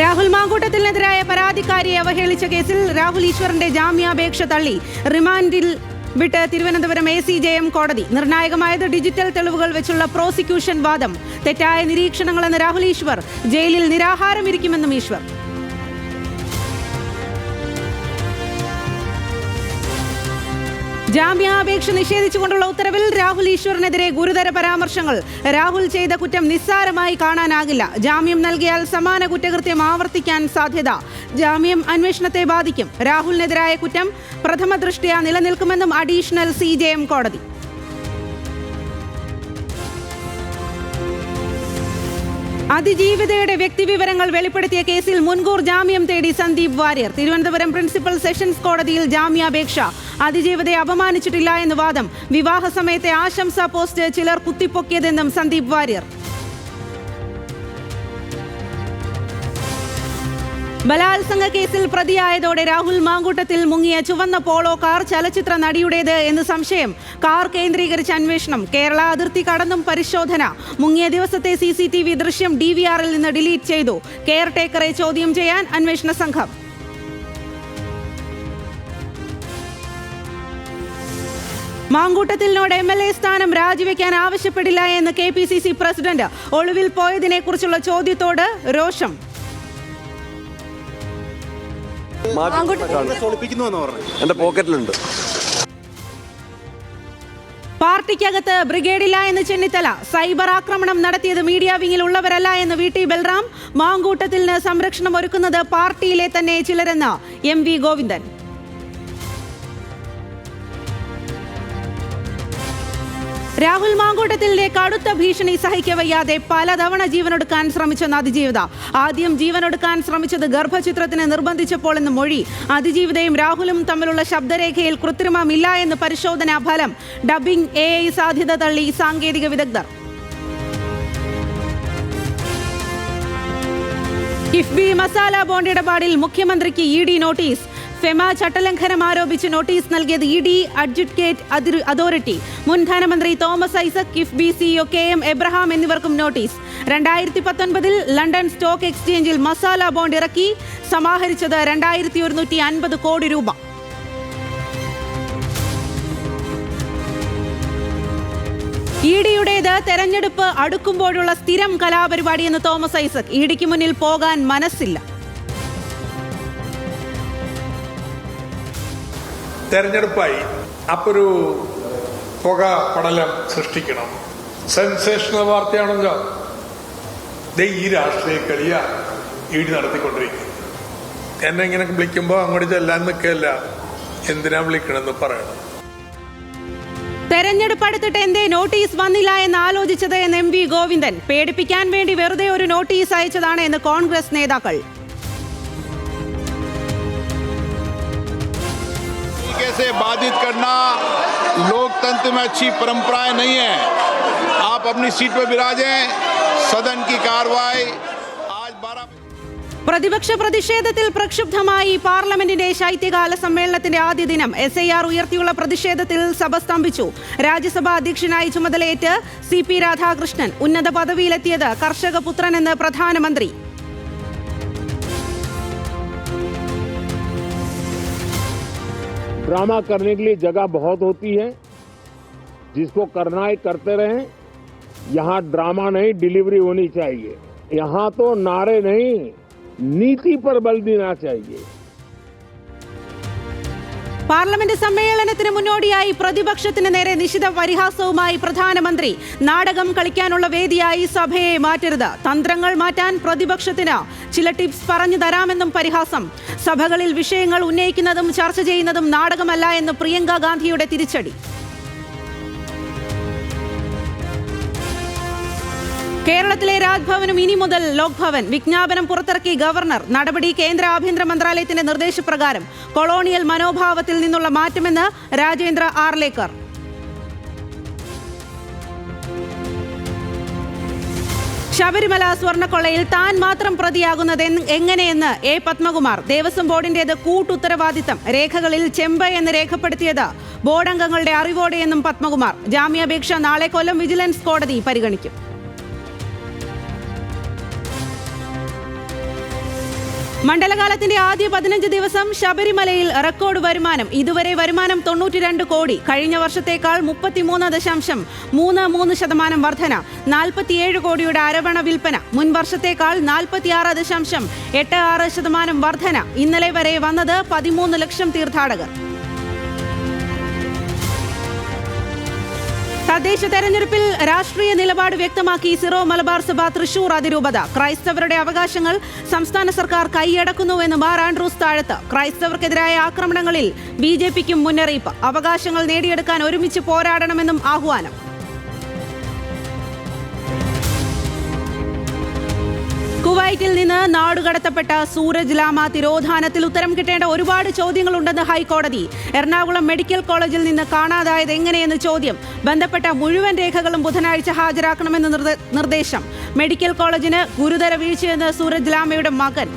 രാഹുൽ മാങ്കൂട്ടത്തിനെതിരായ പരാതിക്കാരിയെ അവഹേളിച്ച കേസിൽ രാഹുൽ ഈശ്വറിന്റെ ജാമ്യാപേക്ഷ തള്ളി. റിമാൻഡിൽ വിട്ട് Thiruvananthapuram A C J M കോടതി. നിർണായകമായത് ഡിജിറ്റൽ തെളിവുകൾ വെച്ചുള്ള പ്രോസിക്യൂഷൻ വാദം. തെറ്റായ നിരീക്ഷണങ്ങളെന്ന് രാഹുൽ ഈശ്വർ. ജയിലിൽ നിരാഹാരമിരിക്കുമെന്നും ഈശ്വർ. ജാമ്യാപേക്ഷ നിഷേധിച്ചുകൊണ്ടുള്ള ഉത്തരവിൽ രാഹുൽ ഈശ്വറിനെതിരെ ഗുരുതര പരാമർശങ്ങൾ. രാഹുൽ ചെയ്ത കുറ്റം നിസ്സാരമായി കാണാനാകില്ല. ജാമ്യം നൽകിയാൽ സമാന കുറ്റകൃത്യം ആവർത്തിക്കാൻ സാധ്യത. ജാമ്യം അന്വേഷണത്തെ ബാധിക്കും. രാഹുലിനെതിരായ കുറ്റം പ്രഥമ ദൃഷ്ടിയ നിലനിൽക്കുമെന്നും അഡീഷണൽ സി കോടതി. അതിജീവിതയുടെ വ്യക്തിവിവരങ്ങൾ വെളിപ്പെടുത്തിയ കേസിൽ മുൻകൂർ ജാമ്യം തേടി സന്ദീപ് വാര്യർ. തിരുവനന്തപുരം പ്രിൻസിപ്പൽ സെഷൻസ് കോടതിയിൽ ജാമ്യാപേക്ഷ അതിജീവിതയെ അപമാനിച്ചിട്ടില്ല എന്ന് വാദം. വിവാഹ സമയത്തെ ആശംസാ പോസ്റ്റ് ചിലർ കുത്തിപ്പൊക്കിയതെന്നും സന്ദീപ് വാര്യർ. ബലാത്സംഗ കേസിൽ പ്രതിയായതോടെ രാഹുൽ മാങ്കൂട്ടത്തിൽ മുങ്ങിയ ചുവന്ന പോളോ കാർ ചലച്ചിത്ര നടിയുടേത് എന്ന് സംശയം. കാർ കേന്ദ്രീകരിച്ച അന്വേഷണം. കേരള അതിർത്തി കടന്നും പരിശോധന. മുങ്ങിയ ദിവസത്തെ സി ദൃശ്യം ഡി നിന്ന് ഡിലീറ്റ് ചെയ്തു. കെയർ ടേക്കറെ ചോദ്യം ചെയ്യാൻ അന്വേഷണ സംഘം. മാങ്കൂട്ടത്തിലിനോട് എം എൽ എ സ്ഥാനം രാജിവെക്കാൻ ആവശ്യപ്പെടില്ല എന്ന് K P C C president ഒളിവിൽ പോയതിനെ കുറിച്ചുള്ള ചോദ്യത്തോട് രോഷം. എന്റെ പോക്കറ്റിലുണ്ട്. പാർട്ടിക്കകത്ത് ബ്രിഗേഡില്ല എന്ന് ചെന്നിത്തല. സൈബർ ആക്രമണം നടത്തിയത് മീഡിയ വിങ്ങിൽ ഉള്ളവരല്ല എന്ന് വി ടി ബൽറാം. മാങ്കൂട്ടത്തിന് സംരക്ഷണം ഒരുക്കുന്നത് പാർട്ടിയിലെ തന്നെ ചിലരെന്ന് എം വി ഗോവിന്ദൻ. രാഹുൽ മാങ്കൂട്ടത്തിലെ കടുത്ത ഭീഷണി സഹിക്കവയ്യാതെ പലതവണ ജീവനൊടുക്കാൻ ശ്രമിച്ചെന്ന് അതിജീവിത. ആദ്യം ജീവനൊടുക്കാൻ ശ്രമിച്ചത് ഗർഭചിത്രത്തിന് നിർബന്ധിച്ചപ്പോൾ എന്ന് മൊഴി. അതിജീവിതയും രാഹുലും തമ്മിലുള്ള ശബ്ദരേഖയിൽ കൃത്രിമമില്ല എന്ന് പരിശോധനാ ഫലം. ഡബിംഗ് എ ഐ സാധ്യത തള്ളി സാങ്കേതിക വിദഗ്ധർ. കിഫ്ബി മസാല ബോണ്ട് ഇടപാടിൽ മുഖ്യമന്ത്രിക്ക് ഇ ഡി നോട്ടീസ്. ഫെമ ചട്ടലംഘനം ആരോപിച്ച് നോട്ടീസ് നൽകിയത് ഇ ഡി അഡ്ജുക്കേറ്റ് അതോറിറ്റി. മുൻ ധനമന്ത്രി Thomas Isaac KIIFB CEO K M Abraham എന്നിവർക്കും നോട്ടീസ്. രണ്ടായിരത്തി പത്തൊൻപതിൽ ലണ്ടൻ സ്റ്റോക്ക് എക്സ്ചേഞ്ചിൽ മസാല ബോണ്ട് ഇറക്കി സമാഹരിച്ചത് രണ്ടായിരത്തി ഒരുന്നൂറ്റി അൻപത് കോടി രൂപ. ഇ ഡിയുടേത് തെരഞ്ഞെടുപ്പ് അടുക്കുമ്പോഴുള്ള സ്ഥിരം കലാപരിപാടിയെന്ന് തോമസ് ഐസക്. ഇ ഡിക്ക് മുന്നിൽ പോകാൻ മനസ്സില്ല. തെരഞ്ഞെടുപ്പായി അപ്പോൾ ഒരു പുക പടലം സൃഷ്ടിക്കണം. സെൻസേഷണൽ വാർത്തയാണല്ലോ. ദേ ഈ രാഷ്ട്രീയ കളിയ ഈടി നടത്തിക്കൊണ്ടിരിക്കും എന്നെ ഇങ്ങനെ വിളിക്കുമ്പോൾ അങ്ങോട്ട് ചെല്ലാൻ നിൽക്കല്ല. എന്തിനാ വിളിക്കണമെന്ന് പറയണം. തെരഞ്ഞെടുപ്പ് അടുത്തിട്ട് എന്തേ നോട്ടീസ് വന്നില്ല എന്ന് ആലോചിച്ചത് എന്ന് എം വി ഗോവിന്ദൻ. പേടിപ്പിക്കാൻ വേണ്ടി വെറുതെ ഒരു നോട്ടീസ് അയച്ചതാണ് എന്ന് കോൺഗ്രസ് നേതാക്കൾ. से बाधित करना लोकतंत्र में अच्छी परंपराएं नहीं है आप अपनी सीट पर विराजें सदन की कार्रवाई आज बारह പ്രതിപക്ഷ പ്രതിഷേധത്തിൽ പ്രക്ഷുബ്ധമായി പാർലമെന്റിന്റെ ശൈത്യകാല സമ്മേളനത്തിന്റെ ആദ്യ ദിനം എസ് ഐ ആർ ഉയർത്തിയുള്ള പ്രതിഷേധത്തിൽ സഭ സ്തംഭിച്ചു രാജ്യസഭാ അധ്യക്ഷനായി ചുമതലയേറ്റ് സി പി രാധാകൃഷ്ണൻ ഉന്നത പദവിയിലെത്തിയത് കർഷക പുത്രനെന്ന് പ്രധാനമന്ത്രി ड्रामा करने के लिए जगह बहुत होती है, जिसको करना है करते रहे, यहाँ ड्रामा नहीं, डिलीवरी होनी चाहिए। यहाँ तो नारे नहीं, नीति पर बल देना चाहिए। പാർലമെന്റ് സമ്മേളനത്തിന് മുന്നോടിയായി പ്രതിപക്ഷത്തിന് നേരെ നിശിത പരിഹാസവുമായി പ്രധാനമന്ത്രി നാടകം കളിക്കാനുള്ള വേദിയായി സഭയെ മാറ്റരുത്. തന്ത്രങ്ങൾ മാറ്റാൻ പ്രതിപക്ഷത്തിന് ചില ടിപ്സ് പറഞ്ഞു തരാമെന്നും പരിഹാസം. സഭകളിൽ വിഷയങ്ങൾ ഉന്നയിക്കുന്നതും ചർച്ച ചെയ്യുന്നതും നാടകമല്ല എന്ന് പ്രിയങ്ക ഗാന്ധിയുടെ തിരിച്ചടി. കേരളത്തിലെ രാജ്ഭവനും ഇനി മുതൽ ലോക്ഭവൻ. വിജ്ഞാപനം പുറത്തിറക്കി ഗവർണർ. നടപടി കേന്ദ്ര ആഭ്യന്തര മന്ത്രാലയത്തിന്റെ നിർദ്ദേശപ്രകാരം കൊളോണിയൽ മനോഭാവത്തിൽ നിന്നുള്ള മാറ്റമെന്ന് രാജേന്ദ്ര ആർലേക്കർ. ശബരിമല സ്വർണക്കൊള്ളയിൽ താൻ മാത്രം പ്രതിയാകുന്നത് എങ്ങനെയെന്ന് എ. പത്മകുമാർ. ദേവസ്വം ബോർഡിന്റേത് കൂട്ടുത്തരവാദിത്തം. രേഖകളിൽ ചെമ്പ എന്ന് രേഖപ്പെടുത്തിയത് ബോർഡ് അംഗങ്ങളുടെ അറിവോടെയെന്നും പത്മകുമാർ. ജാമ്യാപേക്ഷ നാളെ കൊല്ലം വിജിലൻസ് കോടതി പരിഗണിക്കും. മണ്ഡലകാലത്തിന്റെ ആദ്യ പതിനഞ്ച് ദിവസം ശബരിമലയിൽ റെക്കോർഡ് വരുമാനം. ഇതുവരെ വരുമാനം തൊണ്ണൂറ്റിരണ്ട് കോടി. കഴിഞ്ഞ വർഷത്തേക്കാൾ മുപ്പത്തിമൂന്ന് ദശാംശം മൂന്ന് മൂന്ന് ശതമാനം വർധന. നാൽപ്പത്തിയേഴ് കോടിയുടെ അരവണ വിൽപ്പന. മുൻ വർഷത്തേക്കാൾ നാൽപ്പത്തിയാറ് ദശാംശം എട്ട് ആറ് ശതമാനം വർധന. ഇന്നലെ വരെ വന്നത് പതിമൂന്ന് ലക്ഷം തീർത്ഥാടകർ. തദ്ദേശ തെരഞ്ഞെടുപ്പിൽ രാഷ്ട്രീയ നിലപാട് വ്യക്തമാക്കി സിറോ മലബാർ സഭ തൃശൂർ അതിരൂപത. ക്രൈസ്തവരുടെ അവകാശങ്ങൾ സംസ്ഥാന സർക്കാർ കൈയടക്കുന്നുവെന്ന് മാർ ആൻഡ്രൂസ് താഴത്ത്. ക്രൈസ്തവർക്കെതിരായ ആക്രമണങ്ങളിൽ ബി ജെ പിക്കും മുന്നറിയിപ്പ്. അവകാശങ്ങൾ നേടിയെടുക്കാൻ ഒരുമിച്ച് പോരാടണമെന്നും ആഹ്വാനം. കുവൈറ്റിൽ നിന്ന് നാടുകടത്തപ്പെട്ട സൂരജ് ലാമ തിരോധാനത്തിൽ ഉത്തരം കിട്ടേണ്ട ഒരുപാട് ചോദ്യങ്ങളുണ്ടെന്ന് ഹൈക്കോടതി എറണാകുളം മെഡിക്കൽ കോളേജിൽ നിന്ന് കാണാതായത് എങ്ങനെയെന്ന് ചോദ്യം ബന്ധപ്പെട്ട മുഴുവൻ രേഖകളും ബുധനാഴ്ച ഹാജരാക്കണമെന്ന് നിർദ്ദേശം മെഡിക്കൽ കോളേജിന് ഗുരുതര വീഴ്ചയെന്ന് സൂരജ് ലാമയുടെ മകൻ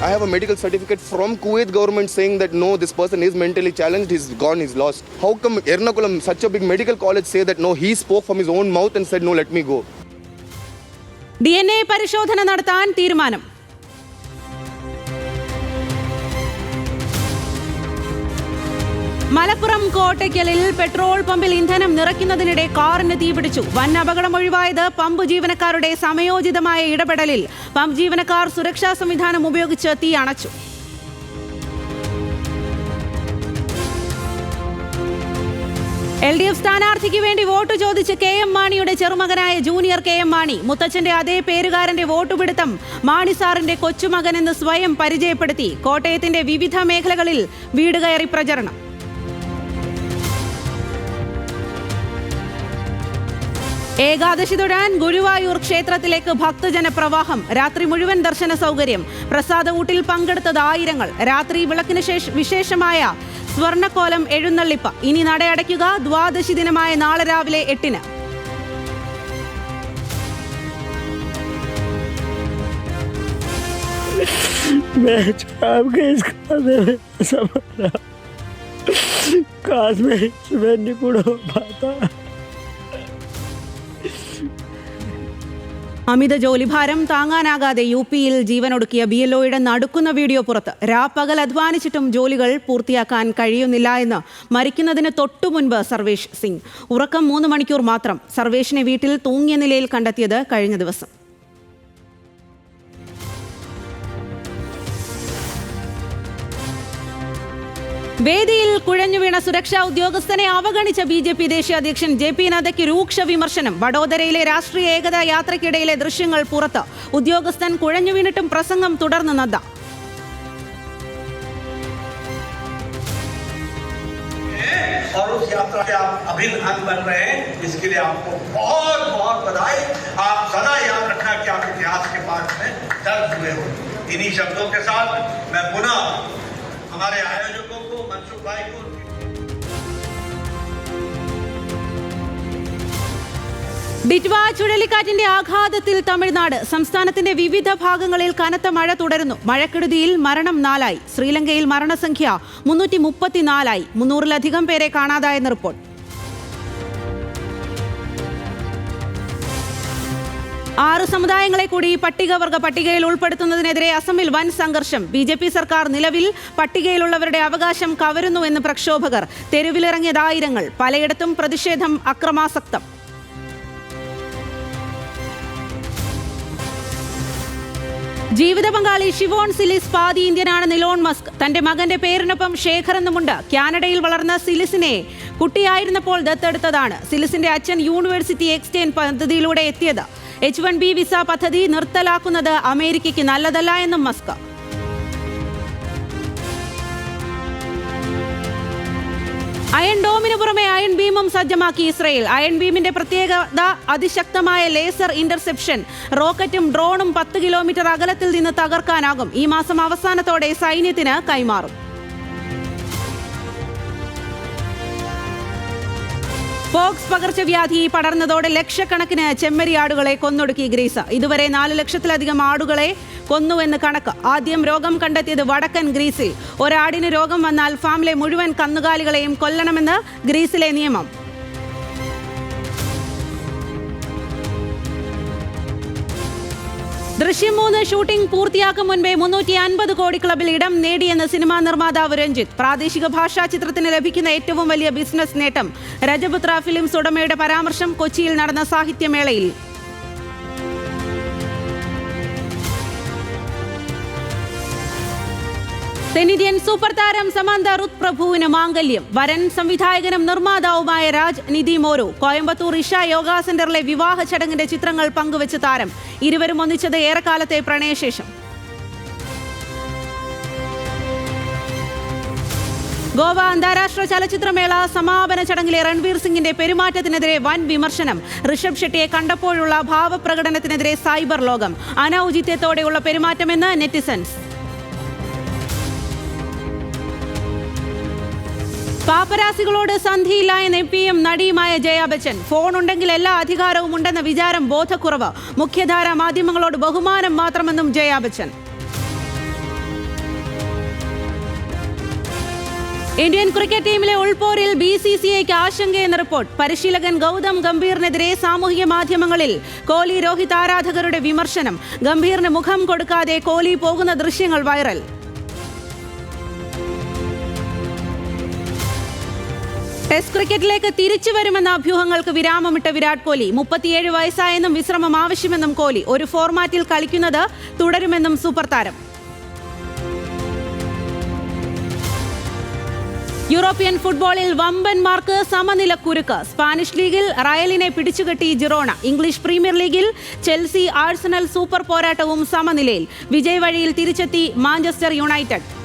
I have a medical certificate from Kuwait government saying that no, this person is mentally challenged, he's gone, he's lost. How come Ernakulam, such a big medical college, say that no, he spoke from his own mouth and said no, let me go? D N A പരിശോധന നടത്താൻ തീരുമാനം. Malappuram കോട്ടയ്ക്കലിൽ petrol പമ്പിൽ ഇന്ധനം നിറയ്ക്കുന്നതിനിടെ കാറിന് തീപിടിച്ചു. വൻ അപകടം ഒഴിവായത് pump ജീവനക്കാരുടെ സമയോചിതമായ ഇടപെടലിൽ. പമ്പ് ജീവനക്കാർ സുരക്ഷാ സംവിധാനം ഉപയോഗിച്ച് തീ അണച്ചു. എൽ ഡി എഫ് സ്ഥാനാർത്ഥിക്ക് വേണ്ടി വോട്ട് ചോദിച്ച് കെ എം മാണിയുടെ ചെറുമകനായ ജൂനിയർ കെ എം മാണി. മുത്തച്ഛന്റെ അതേ പേരുകാരന്റെ വോട്ടുപിടുത്തം മാണി സാറിന്റെ കൊച്ചുമകൻ എന്ന് സ്വയം പരിചയപ്പെടുത്തി കോട്ടയത്തിന്റെ വിവിധ മേഖലകളിൽ വീട് കയറി പ്രചരണം. ഏകാദശി തൊഴാൻ ഗുരുവായൂർ ക്ഷേത്രത്തിലേക്ക് ഭക്തജന പ്രവാഹം രാത്രി മുഴുവൻ ദർശന സൗകര്യം പ്രസാദ ഊട്ടിൽ പങ്കെടുത്തത് ആയിരങ്ങൾ രാത്രി വിളക്കിന് ശേഷ വിശേഷമായ സ്വർണ്ണക്കോലം എഴുന്നള്ളിപ്പ് ഇനി നടയടയ്ക്കുക ദ്വാദശി ദിനമായ നാളെ രാവിലെ എട്ടിന് मैं शराब के इस खाने में समझ काश मैं इसमें निपुण हो पाता അമിത ജോലിഭാരം താങ്ങാനാകാതെ യു പിയിൽ ജീവനൊടുക്കിയ ബി എൽ ഒയുടെ നടുക്കുന്ന വീഡിയോ പുറത്ത് രാപ്പകൽ അധ്വാനിച്ചിട്ടും ജോലികൾ പൂർത്തിയാക്കാൻ കഴിയുന്നില്ല എന്ന് മരിക്കുന്നതിന് തൊട്ടു മുൻപ് സർവേഷ് സിംഗ്. ഉറക്കം മൂന്ന് മണിക്കൂർ മാത്രം സർവേഷിനെ വീട്ടിൽ തൂങ്ങിയ നിലയിൽ കണ്ടെത്തിയത് കഴിഞ്ഞ ദിവസം. വേദിയിൽ കുഴഞ്ഞു വീണ സുരക്ഷാ ഉദ്യോഗസ്ഥനെ അവഗണിച്ച ബി ജെ പി ദേശീയ അധ്യക്ഷൻ ജെ പി നദ്ദയ്ക്ക് രൂക്ഷ വിമർശനം വഡോദരയിലെ രാഷ്ട്രീയ ഏകതാ യാത്രയ്ക്കിടയിലെ ദൃശ്യങ്ങൾ പുറത്ത് ഉദ്യോഗസ്ഥൻ കുഴഞ്ഞു വീണിട്ടും പ്രസംഗം തുടർന്ന് നദ്ദ और उस यात्रा के आप अभिन्न अंग बन रहे हैं इसके लिए आपको बहुत बहुत बधाई आप सदा याद रखना कि आप इतिहास के पाठ में दर्ज हुए हो इन्हीं शब्दों के साथ मैं पुनः हमारे आयोजकों to ബിറ്റ്വ ചുഴലിക്കാറ്റിന്റെ ആഘാതത്തിൽ തമിഴ്നാട് സംസ്ഥാനത്തിന്റെ വിവിധ ഭാഗങ്ങളിൽ കനത്ത മഴ തുടരുന്നു. മഴക്കെടുതിയിൽ മരണം നാലായി. ശ്രീലങ്കയിൽ മരണസംഖ്യ മുന്നൂറ്റി മുപ്പത്തിനാലായി മുന്നൂറിലധികം പേരെ കാണാതായെന്ന് റിപ്പോർട്ട്. ആറ് സമുദായങ്ങളെ കൂടി പട്ടികവർഗ പട്ടികയിൽ ഉൾപ്പെടുത്തുന്നതിനെതിരെ അസമിൽ വൻ സംഘർഷം. ബി ജെ പി സർക്കാർ നിലവിൽ പട്ടികയിലുള്ളവരുടെ അവകാശം കവരുന്നുവെന്ന് പ്രക്ഷോഭകർ. തെരുവിലിറങ്ങിയതായിരങ്ങൾ പലയിടത്തും പ്രതിഷേധം അക്രമാസക്തം. ജീവിത പങ്കാളി ഷിവോൺ സിലിസ് പാതി ഇന്ത്യനാണ് നിലോൺ മസ്ക്. തന്റെ മകന്റെ പേരിനൊപ്പം ശേഖർ എന്നുമുണ്ട്. കാനഡയിൽ വളർന്ന സിലിസിനെ കുട്ടിയായിരുന്നപ്പോൾ ദത്തെടുത്തതാണ്. സിലിസിന്റെ അച്ഛൻ യൂണിവേഴ്സിറ്റി എക്സ്റ്റേൻ പദ്ധതിയിലൂടെ എത്തിയത്. എച്ച് വൺ ബി വിസ പദ്ധതി നിർത്തലാക്കുന്നത് അമേരിക്കയ്ക്ക് നല്ലതല്ല എന്നും മസ്ക്. അയൺ ഡോമിന് പുറമെ അയൺ ബീമും സജ്ജമാക്കി ഇസ്രയേൽ. അയൺ ബീമിന്റെ പ്രത്യേകത അതിശക്തമായ ലേസർ ഇന്റർസെപ്ഷൻ. റോക്കറ്റും ഡ്രോണും പത്ത് കിലോമീറ്റർ അകലത്തിൽ നിന്ന് തകർക്കാനാകും. ഈ മാസം അവസാനത്തോടെ സൈന്യത്തിന് കൈമാറും. പോക്സ് പകർച്ചവ്യാധി പടർന്നതോടെ ലക്ഷക്കണക്കിന് ചെമ്മരിയാടുകളെ കൊന്നൊടുക്കി ഗ്രീസ്. ഇതുവരെ നാല് ലക്ഷത്തിലധികം ആടുകളെ കൊന്നുവെന്ന് കണക്ക്. ആദ്യം രോഗം കണ്ടെത്തിയത് വടക്കൻ ഗ്രീസിൽ. ഒരാടിന് രോഗം വന്നാൽ ഫാമിലെ മുഴുവൻ കന്നുകാലികളെയും കൊല്ലണമെന്ന് ഗ്രീസിലെ നിയമം. ദൃശ്യം മൂന്ന് ഷൂട്ടിംഗ് പൂർത്തിയാക്കും മുൻപേ മുന്നൂറ്റി അൻപത് കോടി ക്ലബിൽ ഇടം നേടിയെന്ന് സിനിമാ നിർമ്മാതാവ് രഞ്ജിത്ത്. പ്രാദേശിക ഭാഷാ ചിത്രത്തിന് ലഭിക്കുന്ന ഏറ്റവും വലിയ ബിസിനസ് നേട്ടം രജപുത്ര ഫിലിംസ് ഉടമയുടെ പരാമർശം കൊച്ചിയിൽ നടന്ന സാഹിത്യമേളയിൽ തെന്നിന്ത്യൻ സൂപ്പർ താരം സമാന്ത റുത് പ്രഭുവിന് മാംഗല്യം. വരൻ സംവിധായകനും നിർമ്മാതാവുമായ രാജ് നിധി മോരോ. കോയമ്പത്തൂർ ഇഷ യോഗാ സെന്ററിലെ വിവാഹ ചടങ്ങിന്റെ ചിത്രങ്ങൾ പങ്കുവച്ച താരം. ഇരുവരും ഒന്നിച്ചത് ഏറെക്കാലത്തെ പ്രണയശേഷം. ഗോവ അന്താരാഷ്ട്ര ചലച്ചിത്രമേള സമാപന ചടങ്ങിലെ രൺവീർ സിംഗിന്റെ പെരുമാറ്റത്തിനെതിരെ വൻ വിമർശനം. ഋഷഭ് ഷെട്ടിയെ കണ്ടപ്പോഴുള്ള ഭാവപ്രകടനത്തിനെതിരെ സൈബർ ലോകം. അനൌചിത്യത്തോടെയുള്ള പെരുമാറ്റമെന്ന് നെറ്റിസൻസ്. പാപ്പരാസികളോട് സന്ധിയില്ല എന്ന് എം പി എം നടിയുമായ ജയാ ബച്ചൻ. ഫോൺ ഉണ്ടെങ്കിൽ എല്ലാ അധികാരവും ഉണ്ടെന്ന വിചാരം ബോധക്കുറവ്. മുഖ്യധാരാ മാധ്യമങ്ങളോട് ബഹുമാനം മാത്രമെന്നും ജയാ ബച്ചൻ. ഇന്ത്യൻ ക്രിക്കറ്റ് ടീമിലെ ഉൾപോരിൽ ബി സി സി ഐക്ക് ആശങ്കയെന്ന റിപ്പോർട്ട്. പരിശീലകൻ ഗൗതം ഗംഭീറിനെതിരെ സാമൂഹിക മാധ്യമങ്ങളിൽ കോഹ്ലി രോഹിത് ആരാധകരുടെ വിമർശനം. ഗംഭീറിന് മുഖം കൊടുക്കാതെ കോഹ്ലി പോകുന്ന ദൃശ്യങ്ങൾ വൈറൽ. ടെസ്റ്റ് ക്രിക്കറ്റിലേക്ക് തിരിച്ചു വരുമെന്ന അഭ്യൂഹങ്ങൾക്ക് വിരാമമിട്ട വിരാട് കോഹ്ലി. മുപ്പത്തിയേഴ് വയസ്സായെന്നും വിശ്രമം ആവശ്യമെന്നും കോഹ്ലി. ഒരു ഫോർമാറ്റിൽ കളിക്കുന്നത് തുടരുമെന്നും സൂപ്പർ താരം. യൂറോപ്യൻ ഫുട്ബോളിൽ വമ്പന്മാർക്ക് സമനില കുരുക്ക്. സ്പാനിഷ് ലീഗിൽ റയലിനെ പിടിച്ചുകെട്ടി ജിറോണ. ഇംഗ്ലീഷ് പ്രീമിയർ ലീഗിൽ ചെൽസി ആഴ്സണൽ സൂപ്പർ പോരാട്ടവും സമനിലയിൽ. വിജയവഴിയിൽ തിരിച്ചെത്തി മാഞ്ചസ്റ്റർ യുണൈറ്റഡ്.